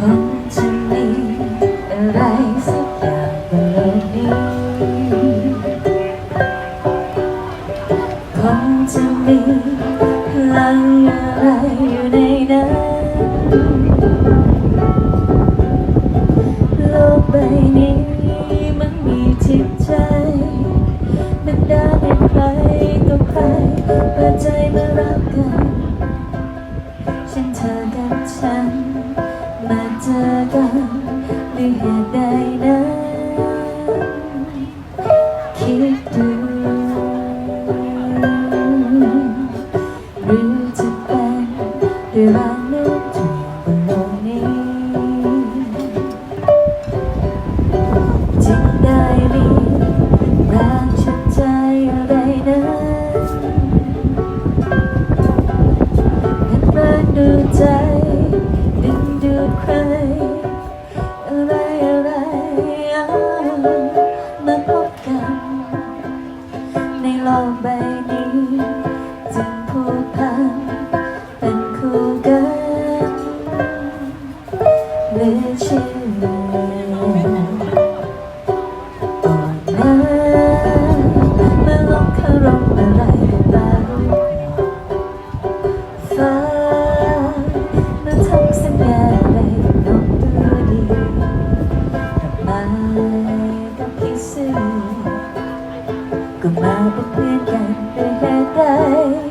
คงจะมีอะไรสักอย่างบนโลกนี้คงจะมีพลังอะไรอยู่ในนั้นโลกใบนี้มันมีจิตใจ มันได้ให้ใครต่อใครเปิดใจมารักกัน ฉันเธอกับฉัน เจอกันด้วยเหตุใดนั้นคิดดูหรือจะเป็นด้วยรักนึกถึงบนโลกนี้จึงได้มีแรงชุดใจอะไรนั้นนั้นมันดูใจ ก็มาเป็นเพื่อนกันด้วยเห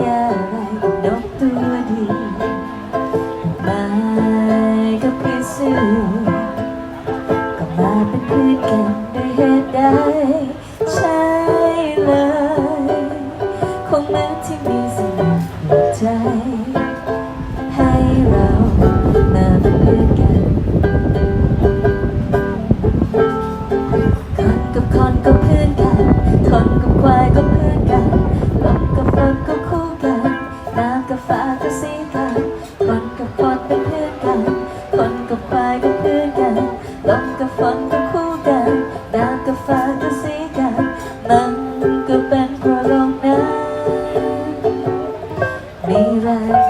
ทำสัญญายกับนกตัวดีดอกไม้กับพี่เสื้อก็มาเป็นเพื่อนกันด้วยเหตุใด กับฝนก็คู่กันน้ำกับฟ้าก็สีกัน มันก็เป็นเพราะลมนั้นมีแรง